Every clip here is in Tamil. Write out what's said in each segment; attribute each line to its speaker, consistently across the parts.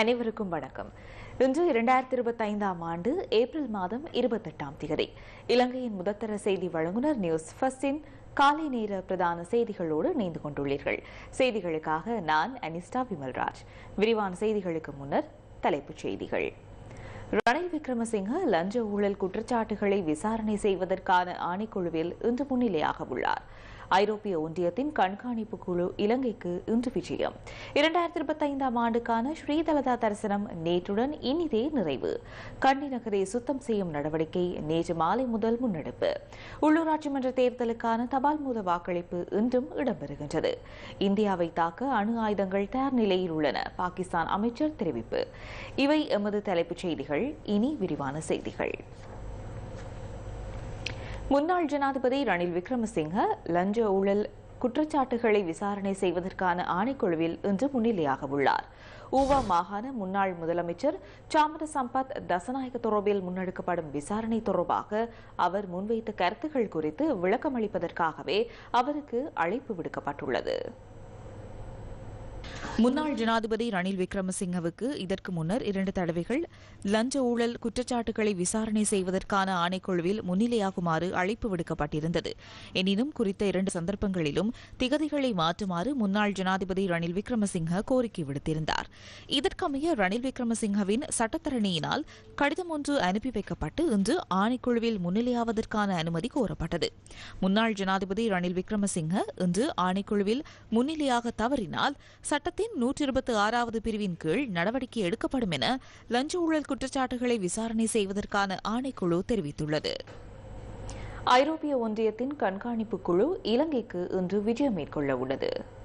Speaker 1: அனைவருக்கும் வணக்கம். இன்று இரண்டாயிரத்தி இருபத்தி ஐந்தாம் ஆண்டு ஏப்ரல் மாதம் இருபத்தெட்டாம் தேதி இலங்கையின் முதத்தர செய்தி வழங்குனர் நியூஸ் ஃபஸ்டின் காலை நேர பிரதான செய்திகளோடு இணைந்து கொண்டுள்ளீர்கள். செய்திகளுக்காக நான் அனிஸ்டா விமல்ராஜ். விரிவான செய்திகளுக்கு முன்னர் தலைப்புச் செய்திகள். ரணில் விக்ரமசிங்க லஞ்ச ஊழல் குற்றச்சாட்டுகளை விசாரணை செய்வதற்கான ஆணைக்குழுவில் இன்று முன்னிலையாக உள்ளார். ஐரோப்பிய ஒன்றியத்தின் கண்காணிப்பு குழு இலங்கைக்கு இன்று விஜயம். இரண்டாயிரத்தி இருபத்தி ஐந்தாம் ஆண்டுக்கான ஸ்ரீதலதா தரிசனம் நேற்றுடன் இனிதே நிறைவு. கண்டி நகரை சுத்தம் செய்யும் நடவடிக்கை நேற்று மாலை முதல் முன்னெடுப்பு. உள்ளூராட்சி மன்ற தேர்தலுக்கான தபால் மூல வாக்களிப்பு இன்றும் இடம்பெறுகின்றது. இந்தியாவை தாக்க அணு ஆயுதங்கள் தயார் நிலையில் உள்ளன பாகிஸ்தான் அமைச்சர் தெரிவிப்பு. இவை எமது தலைப்புச் செய்திகள். இனி விரிவான செய்திகள். முன்னாள் ஜனாதிபதி ரணில் விக்ரமசிங்க லஞ்ச ஊழல் குற்றச்சாட்டுகளை விசாரணை செய்வதற்கான ஆணைக்குழுவில் இன்று முன்னிலையாக உள்ளார் ஊவா மாகாண முன்னாள் முதலமைச்சர் சாமர சம்பத் தசநாயக தொடர்பில் முன்னெடுக்கப்படும் விசாரணை தொடர்பாக அவர் முன்வைத்த கருத்துக்கள் குறித்து விளக்கமளிப்பதற்காகவே அவருக்கு அழைப்பு விடுக்கப்பட்டுள்ளது. முன்னாள் ஜனாதிபதி ரணில் விக்ரமசிங்கவுக்கு இதற்கு முன்னர் இரண்டு தடவைகள் லஞ்ச ஊழல் குற்றச்சாட்டுகளை விசாரணை செய்வதற்கான ஆணைக்குழுவில் முன்னிலையாகுமாறு அழைப்பு விடுக்கப்பட்டிருந்தது. எனினும் குறித்த இரண்டு சந்தர்ப்பங்களிலும் திகதிகளை மாற்றுமாறு முன்னாள் ஜனாதிபதி ரணில் விக்ரமசிங்க கோரிக்கை விடுத்திருந்தார். இதற்கமைய ரணில் விக்ரமசிங்கவின் சட்டத்தரணியினால் கடிதம் ஒன்று அனுப்பி வைக்கப்பட்டு இன்று ஆணைக்குழுவில் முன்னிலையாவதற்கான அனுமதி கோரப்பட்டது. முன்னாள் ஜனாதிபதி ரணில் விக்ரமசிங்க இன்று ஆணைக்குழுவில் முன்னிலையாக தவறினால் சட்டத்தின் நூற்றி இருபத்தி ஆறாவது பிரிவின் கீழ் நடவடிக்கை எடுக்கப்படும் என லஞ்ச ஊழல் குற்றச்சாட்டுகளை விசாரணை செய்வதற்கான ஆணைக்குழு தெரிவித்துள்ளது. ஐரோப்பிய ஒன்றியத்தின் கண்காணிப்பு குழு இலங்கைக்கு இன்று விஜயம் மேற்கொள்ள உள்ளது.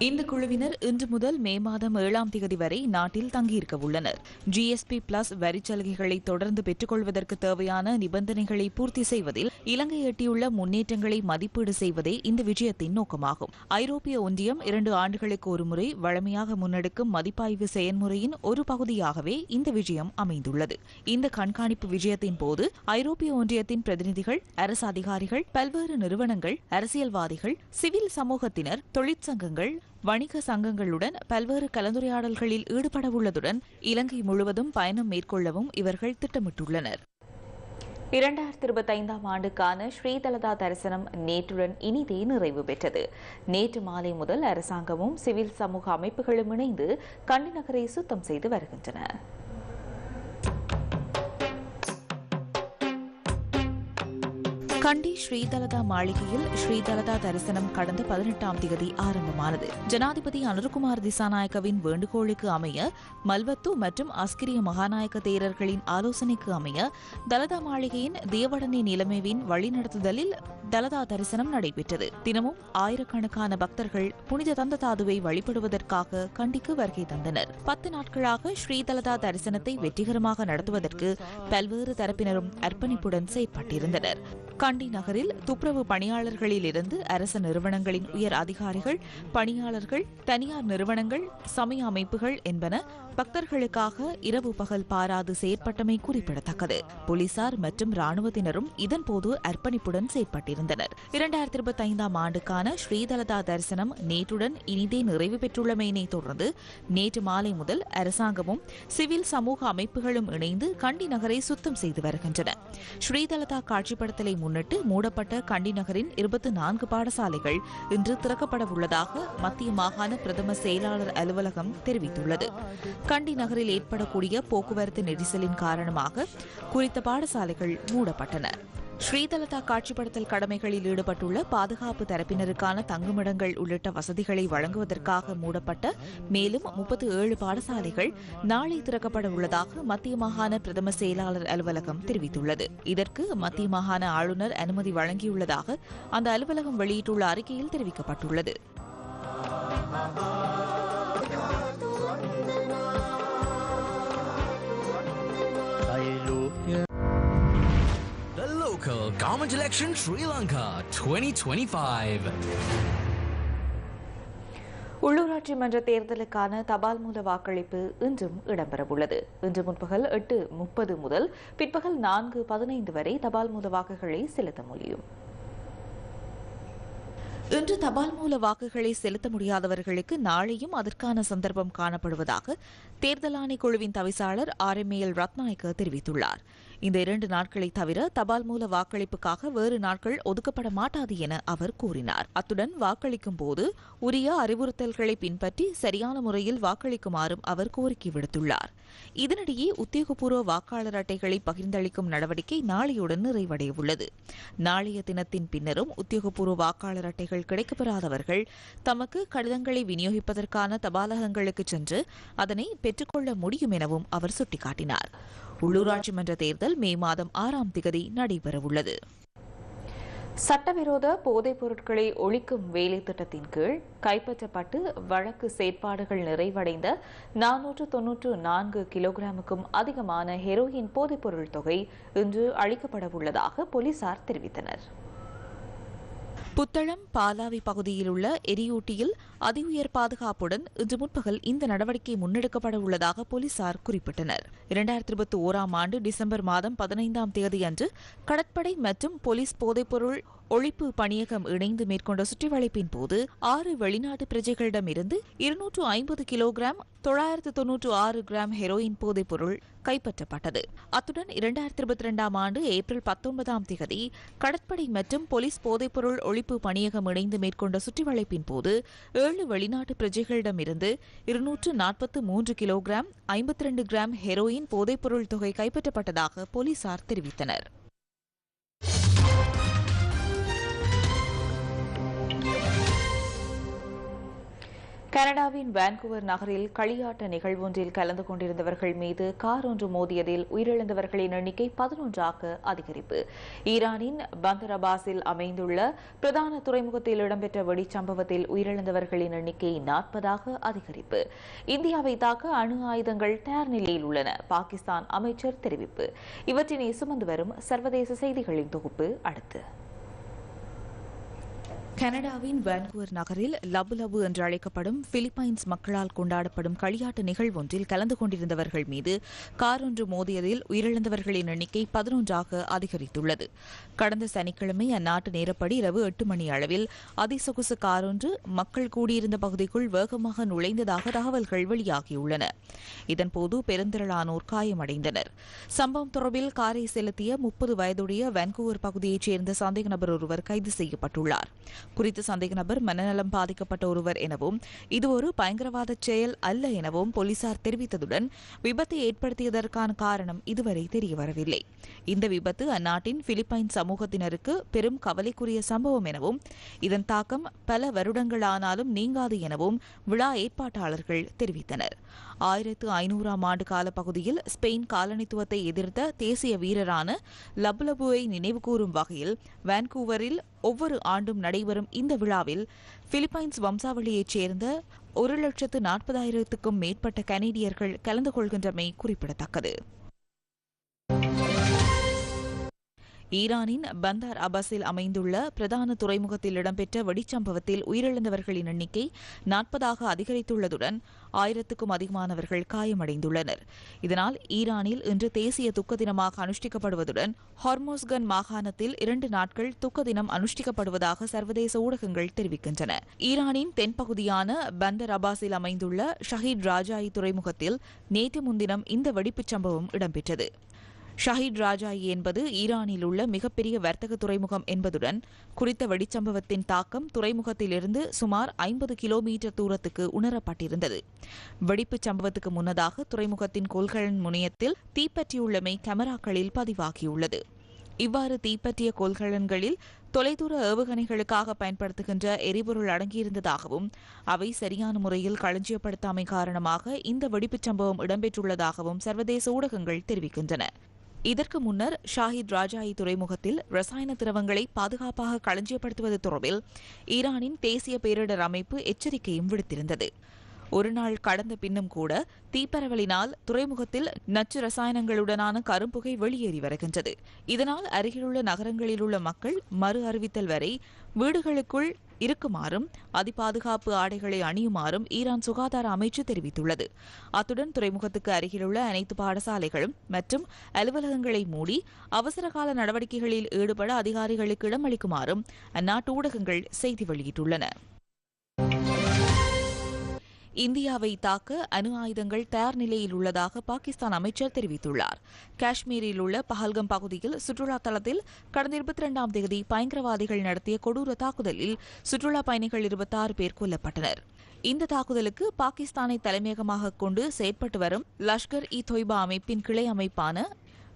Speaker 1: இந்த குழுவினர் இன்று முதல் மே மாதம் ஏழாம் தேதி வரை நாட்டில் தங்கியிருக்க உள்ளனர் ஜிஎஸ்பி பிளஸ் வரிச் சலுகைகளை தொடர்ந்து பெற்றுக்கொள்வதற்கு தேவையான நிபந்தனைகளை பூர்த்தி செய்வதில் இலங்கை எட்டியுள்ள முன்னேற்றங்களை மதிப்பீடு செய்வதே இந்த விஜயத்தின் நோக்கமாகும். ஐரோப்பிய ஒன்றியம் இரண்டு ஆண்டுகளுக்கு ஒருமுறை வழமையாக முன்னெடுக்கும் மதிப்பாய்வு செயல்முறையின் ஒரு பகுதியாகவே இந்த விஜயம் அமைந்துள்ளது. இந்த கண்காணிப்பு விஜயத்தின் போது ஐரோப்பிய ஒன்றியத்தின் பிரதிநிதிகள் அரசு அதிகாரிகள் பல்வேறு நிறுவனங்கள் அரசியல்வாதிகள் சிவில் சமூகத்தினர் தொழிற்சங்கங்கள் வணிக சங்கங்களுடன் பல்வேறு கலந்துரையாடல்களில் ஈடுபடவுள்ளதுடன் இலங்கை முழுவதும் பயணம் மேற்கொள்ளவும் இவர்கள் திட்டமிட்டுள்ளனர். இரண்டாயிரத்தி இருபத்தி ஐந்தாம் ஆண்டுக்கான ஸ்ரீதலதா தரிசனம் நேற்றுடன் இனிதே நிறைவு பெற்றது. நேற்று மாலை முதல் அரசாங்கமும் சிவில் சமூக அமைப்புகளும் இணைந்து கண்டி நகரை சுத்தம் செய்து வருகின்றன. கண்டி ஸ்ரீதலதா மாளிகையில் ஸ்ரீதலதா தரிசனம் கடந்த பதினெட்டாம் தேதி ஆரம்பமானது ஜனாதிபதி அனுர்குமார் திசாநாயக்கவின் வேண்டுகோளுக்கு அமைய மல்வத்து மற்றும் அஸ்கிரிய மகாநாயக்க தேரர்களின் ஆலோசனைக்கு அமைய தலதா மாளிகையின் தேவடனி நிலைமைவின் வழிநடத்துதலில் தலதா தரிசனம் நடைபெற்றது தினமும் ஆயிரக்கணக்கான பக்தர்கள் புனித தந்த தாதுவை வழிபடுவதற்காக கண்டிக்கு வருகை தந்தனர் பத்து நாட்களாக ஸ்ரீதலதா தரிசனத்தை வெற்றிகரமாக நடத்துவதற்கு பல்வேறு தரப்பினரும் அர்ப்பணிப்புடன் செயற்பட்டிருந்தனர் கண்டி நகரில் துப்புரவு பணியாளர்களிலிருந்து அரச நிறுவனங்களின் உயர் அதிகாரிகள் பணியாளர்கள் தனியார் நிறுவனங்கள் சமய அமைப்புகள் என்பன பக்தர்களுக்காக இரவு பகல் பாராது செயற்பட்டமை குறிப்பிடத்தக்கது. போலீசார் மற்றும் ராணுவத்தினரும் இதன்போது அர்ப்பணிப்புடன் செயற்பட்டிருந்தனர். இரண்டாயிரத்தி இருபத்தி ஐந்தாம் ஆண்டுக்கான ஸ்ரீதலதா தரிசனம் நேற்றுடன் இனிதே நிறைவு பெற்றுள்ளமையினை தொடர்ந்து நேற்று மாலை முதல் அரசாங்கமும் சிவில் சமூக அமைப்புகளும் இணைந்து கண்டி நகரை சுத்தம் செய்து வருகின்றன. ஸ்ரீதலதா காட்சிப்படுத்தலை முன்னிட்டு மூடப்பட்ட கண்டி நகரின் இருபத்தி நான்கு பாடசாலைகள் இன்று திறக்கப்பட உள்ளதாக மத்திய மாகாண பிரதம செயலாளர் அலுவலகம் தெரிவித்துள்ளது. கண்டி நகரில் ஏற்படக்கூடிய போக்குவரத்து நெரிசலின் காரணமாக குறித்த பாடசாலைகள் மூடப்பட்டன. ஸ்ரீதலதா காட்சிப்படுத்தல் கடமைகளில் ஈடுபட்டுள்ள பாதுகாப்பு தரப்பினருக்கான தங்குமிடங்கள் உள்ளிட்ட வசதிகளை வழங்குவதற்காக மூடப்பட்ட மேலும் முப்பத்தி ஏழு பாடசாலைகள் நாளை திறக்கப்பட உள்ளதாக மத்திய மாகாண பிரதம செயலாளர் அலுவலகம் தெரிவித்துள்ளது. இதற்கு மத்திய மாகாண ஆளுநர் அனுமதி வழங்கியுள்ளதாக அந்த அலுவலகம் வெளியிட்டுள்ள அறிக்கையில் தெரிவிக்கப்பட்டுள்ளது.
Speaker 2: Local government election Sri Lanka 2025.
Speaker 1: உள்ளூராட்சி மன்ற தேர்தலுக்கான தபால் மூல வாக்களிப்பு இன்றும் இடம்பெறவுள்ளது. இன்று முற்பகல் எட்டு முப்பது முதல் பிற்பகல் நான்கு பதினைந்து வரை தபால் மூல வாக்குகளை செலுத்த முடியும். இன்று தபால் மூல வாக்குகளை செலுத்த முடியாதவர்களுக்கு நாளையும் அதற்கான சந்தர்ப்பம் காணப்படுவதாக தேர்தல் ஆணைக்குழுவின் தவிசாளர் ஆர் எம் எல் ரத்நாயக்க தெரிவித்துள்ளார். இந்த இரண்டு நாட்களை தவிர தபால் மூல வாக்களிப்புக்காக வேறு நாட்கள் ஒதுக்கப்பட மாட்டாது என அவர் கூறினார். அத்துடன் வாக்களிக்கும் போது உரிய அறிவுறுத்தல்களை பின்பற்றி சரியான முறையில் வாக்களிக்குமாறும் அவர் கோரிக்கை விடுத்துள்ளார். இதனிடையே உத்தியோகபூர்வ வாக்காளர் அட்டைகளை பகிர்ந்தளிக்கும் நடவடிக்கை நாளையுடன் நிறைவடையவுள்ளது. நாளைய தினத்தின் பின்னரும் உத்தியோகபூர்வ வாக்காளர் அட்டைகள் கிடைக்கப்பெறாதவர்கள் தமக்கு கடிதங்களை விநியோகிப்பதற்கான தபாலகங்களுக்கு சென்று அதனை பெற்றுக்கொள்ள முடியும் எனவும் அவர் சுட்டிக்காட்டினார். உள்ளூராட்சி மன்ற தேர்தல் மே மாதம் ஆறாம் திகதி நடைபெறவுள்ளது. சட்டவிரோத போதைப் பொருட்களை ஒழிக்கும் வேலை திட்டத்தின் கீழ் கைப்பற்றப்பட்டு வழக்கு செயற்பாடுகள் நிறைவடைந்த நானூற்று தொன்னூற்று நான்கு கிலோகிராமுக்கும் அதிகமான ஹெரோயின் போதைப்பொருள் தொகை இன்று அளிக்கப்படவுள்ளதாக போலீசார் தெரிவித்தனர். புத்தளம் பாலாவி பகுதியில் உள்ள எரியூட்டியில் அதிஉயர் பாதுகாப்புடன் இன்று முற்பகல் இந்த நடவடிக்கை முன்னெடுக்கப்பட உள்ளதாக போலீசார் குறிப்பிட்டனர். இரண்டாயிரத்தி இருபத்தி ஓராம் ஆண்டு டிசம்பர் மாதம் பதினைந்தாம் தேதி அன்று கடற்படை மற்றும் போலீஸ் போதைப்பொருள் ஒழிப்பு பணியகம் இணைந்து மேற்கொண்ட சுற்றிவளைப்பின் போது ஆறு வெளிநாட்டு பிரஜைகளிடமிருந்து இருநூற்று ஐம்பது கிலோகிராம் தொள்ளாயிரத்து தொன்னூற்று ஆறு கிராம் ஹெரோயின் போதைப் பொருள் கைப்பற்றப்பட்டது. அத்துடன் இரண்டாயிரத்தி இருபத்தி இரண்டாம் ஆண்டு ஏப்ரல் பத்தொன்பதாம் திகதி கடற்படை மற்றும் போலீஸ் போதைப்பொருள் ஒழிப்பு பணியகம் இணைந்து மேற்கொண்ட சுற்றிவளைப்பின் போது ஏழு வெளிநாட்டு பிரஜைகளிடமிருந்து இருநூற்று நாற்பத்து மூன்று கிலோகிராம் ஐம்பத்தி இரண்டு கிராம் ஹெரோயின் போதைப்பொருள் தொகை கைப்பற்றப்பட்டதாக போலீசார் தெரிவித்தனர். கனடாவின் வான்கூவர் நகரில் களியாட்ட நிகழ்வொன்றில் கலந்து கொண்டிருந்தவர்கள் மீது கார் ஒன்று மோதியதில் உயிரிழந்தவர்களின் எண்ணிக்கை பதினொன்றாக அதிகரிப்பு. ஈரானின் பந்தர் அபாஸில் அமைந்துள்ள பிரதான துறைமுகத்தில் இடம்பெற்ற வெடிச்சம்பவத்தில் உயிரிழந்தவர்களின் எண்ணிக்கை நாற்பதாக அதிகரிப்பு. இந்தியாவை தாக்க அணு ஆயுதங்கள் தயார் நிலையில் உள்ளன பாகிஸ்தான் அமைச்சர் தெரிவிப்பு. இவற்றினை சுமந்து வரும் சர்வதேச செய்திகளின் தொகுப்பு அடுத்து. கனடாவின் வான்கூவர் நகரில் லபு லபு என்று அழைக்கப்படும் பிலிப்பைன்ஸ் மக்களால் கொண்டாடப்படும் களியாட்டு நிகழ்வொன்றில் கலந்து கொண்டிருந்தவர்கள் மீது கார் ஒன்று மோதியதில் உயிரிழந்தவர்களின் எண்ணிக்கை பதினொன்றாக அதிகரித்துள்ளது. கடந்த சனிக்கிழமை அந்நாட்டு நேரப்படி இரவு எட்டு மணி அளவில் அதிசொகுசு கார் ஒன்று மக்கள் கூடியிருந்த பகுதிக்குள் வேகமாக நுழைந்ததாக தகவல்கள் வெளியாகியுள்ளன. இதன்போது பெருந்திரளானோர் காயமடைந்தனர். சம்பவம் தொடர்பில் காரை செலுத்திய முப்பது வயதுடைய வான்கூவர் பகுதியைச் சேர்ந்த சந்தேக நபர் ஒருவர் கைது செய்யப்பட்டுள்ளார். குறித்த சந்தேக நபர் மனநலம் பாதிக்கப்பட்ட ஒருவர் எனவும் இது ஒரு பயங்கரவாத செயல் அல்ல எனவும் போலீசார் தெரிவித்ததுடன் விபத்தை ஏற்படுத்தியதற்கான காரணம் இதுவரை தெரியவரவில்லை இந்த விபத்து அந்நாட்டின் பிலிப்பைன் சமூகத்தினருக்கு பெரும் கவலைக்குரிய சம்பவம் எனவும் இதன் தாக்கம் பல வருடங்களானாலும் நீங்காது எனவும் விழா ஏற்பாட்டாளர்கள் தெரிவித்தனர். ஆயிரத்து ஐநூறாம் ஆண்டு கால பகுதியில் ஸ்பெயின் காலனித்துவத்தை எதிர்த்த தேசிய வீரரான லபுலபுவை நினைவுகூரும் வகையில் வான்கூவரில் ஒவ்வொரு ஆண்டும் நடைபெறும் இந்த விழாவில் பிலிப்பைன்ஸ் வம்சாவளியைச் சேர்ந்த ஒரு லட்சத்து நாற்பதாயிரத்துக்கும் மேற்பட்ட கனேடியர்கள் கலந்து கொள்கின்றமை குறிப்பிடத்தக்கது. ஈரானின் பந்தார் அபாஸில் அமைந்துள்ள பிரதான துறைமுகத்தில் இடம்பெற்ற வெடிச்சம்பவத்தில் உயிரிழந்தவர்களின் எண்ணிக்கை நாற்பதாக அதிகரித்துள்ளதுடன் ஆயிரத்துக்கும் அதிகமானவர்கள் காயமடைந்துள்ளனர். இதனால் ஈரானில் இன்று தேசிய துக்க தினமாக அனுஷ்டிக்கப்படுவதுடன் ஹார்மோஸ்கன் மாகாணத்தில் இரண்டு நாட்கள் துக்க தினம் அனுஷ்டிக்கப்படுவதாக சர்வதேச ஊடகங்கள் தெரிவிக்கின்றன. ஈரானின் தென்பகுதியான பந்தர் அபாஸில் அமைந்துள்ள ஷஹீத் ராஜாயி துறைமுகத்தில் நேற்று முன்தினம் இந்த வெடிப்புச் சம்பவம் இடம்பெற்றது. ஷஹீத் ராஜாயி என்பது ஈரானில் உள்ள மிகப்பெரிய வர்த்தக துறைமுகம் என்பதுடன் குறித்த வெடிச்சம்பவத்தின் தாக்கம் துறைமுகத்திலிருந்து சுமார் ஐம்பது கிலோமீட்டர் தூரத்துக்கு உணரப்பட்டிருந்தது. வெடிப்புச் சம்பவத்துக்கு முன்னதாக துறைமுகத்தின் கொள்கலன் முனையத்தில் தீப்பற்றியுள்ளமை கேமராக்களில் பதிவாகியுள்ளது. இவ்வாறு தீப்பற்றிய கொள்கலன்களில் தொலைதூர ஏவுகணைகளுக்காக பயன்படுத்துகின்ற எரிபொருள் அடங்கியிருந்ததாகவும் அவை சரியான முறையில் களஞ்சியப்படுத்தாமை காரணமாக இந்த வெடிப்புச் சம்பவம் இடம்பெற்றுள்ளதாகவும் சர்வதேச ஊடகங்கள் தெரிவிக்கின்றன. இதற்கு முன்னர் ஷாஹித் ராஜாயி துறைமுகத்தில் ரசாயன திரவங்களை பாதுகாப்பாக களஞ்சியப்படுத்துவது தொடர்பில் ஈரானின் தேசிய பேரிடர் அமைப்பு எச்சரிக்கையும் விடுத்திருந்தது. ஒரு நாள் கடந்த பின்னும் கூட தீப்பரவலினால் துறைமுகத்தில் நச்சு ரசாயனங்களுடனான கரும்புகை வெளியேறி வருகின்றது. இதனால் அருகிலுள்ள நகரங்களில் உள்ள மக்கள் மறு அறிவித்தல் வரை வீடுகளுக்குள் இருக்குமாறும் அதிபாதுகாப்பு ஆடைகளை அணியுமாறும் ஈரான் சுகாதார அமைச்சு தெரிவித்துள்ளது. அத்துடன் துறைமுகத்துக்கு அருகிலுள்ள அனைத்து பாடசாலைகளும் மற்றும் அலுவலகங்களை மூடி அவசரகால நடவடிக்கைகளில் ஈடுபட அதிகாரிகளுக்கு இடமளிக்குமாறும் அந்நாட்டு ஊடகங்கள் செய்தி வெளியிட்டுள்ளன. இந்தியாவை தாக்க அணு ஆயுதங்கள் தயார் நிலையில் உள்ளதாக பாகிஸ்தான் அமைச்சர் தெரிவித்துள்ளார். காஷ்மீரில் உள்ள பஹல்கம் பகுதியில் சுற்றுலா தளத்தில் கடந்த இருபத்தி இரண்டாம் தேதி பயங்கரவாதிகள் நடத்திய கொடூர தாக்குதலில் சுற்றுலா பயணிகள் இருபத்தாறு பேர் கொல்லப்பட்டனர். இந்த தாக்குதலுக்கு பாகிஸ்தானை தலைமையகமாக கொண்டு செயற்பட்டு வரும் லஷ்கர் இ தொய்பா அமைப்பின் கிளை அமைப்பான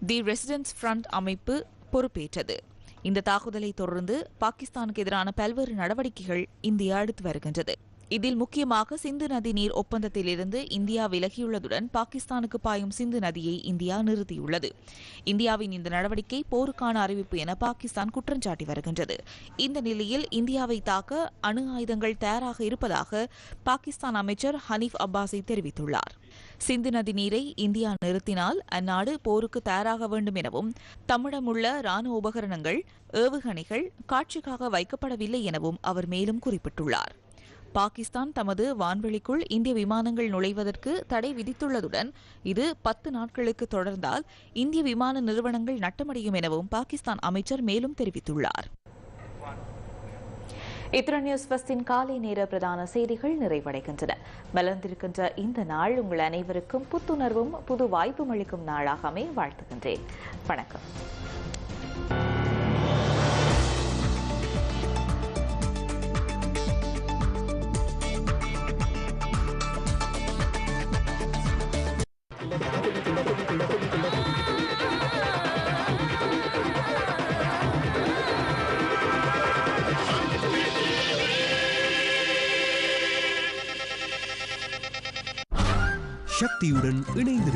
Speaker 1: தி ரெசிடென்ஸ் ஃப்ரண்ட் அமைப்பு பொறுப்பேற்றது. இந்த தாக்குதலை தொடர்ந்து பாகிஸ்தானுக்கு எதிரான பல்வேறு நடவடிக்கைகள் இந்தியா எடுத்து வருகின்றது. இதில் முக்கியமாக சிந்து நதி நீர் ஒப்பந்தத்திலிருந்து இந்தியா விலகியுள்ளதுடன் பாகிஸ்தானுக்கு பாயும் சிந்து நதியை இந்தியா நிறுத்தியுள்ளது. இந்தியாவின் இந்த நடவடிக்கை போருக்கான அறிவிப்பு என பாகிஸ்தான் குற்றம் சாட்டி வருகின்றது. இந்த நிலையில் இந்தியாவை தாக்க அணு ஆயுதங்கள் தயாராக இருப்பதாக பாகிஸ்தான் அமைச்சர் ஹனீஃப் அப்பாசி தெரிவித்துள்ளார். சிந்து நதி நீரை இந்தியா நிறுத்தினால் அந்நாடு போருக்கு தயாராக வேண்டும் எனவும் தம்மிடமுள்ள ராணுவ உபகரணங்கள் ஏவுகணைகள் காட்சிக்காக வைக்கப்படவில்லை எனவும் அவர் மேலும் குறிப்பிட்டுள்ளார். பாகிஸ்தான் தமது வான்வெளிக்குள் இந்திய விமானங்கள் நுழைவதற்கு தடை விதித்துள்ளதுடன் இது பத்து நாட்களுக்கு தொடர்ந்தால் இந்திய விமான நிறுவனங்கள் நட்டமடையும் எனவும் பாகிஸ்தான் அமைச்சர் மேலும் தெரிவித்துள்ளார். இத்துடன் நியூஸ் பஸ்டின் காலை நேர பிரதான செய்திகள் நிறைவடைகின்றன. மலர்ந்திருக்கின்ற இந்த நாள் உங்கள் அனைவருக்கும் புத்துணர்வும் புது வாய்ப்பும் அளிக்கும் நாளாக அமைய வாழ்த்துகின்றேன். வணக்கம்.
Speaker 3: சக்தியுடன் இணைந்திரு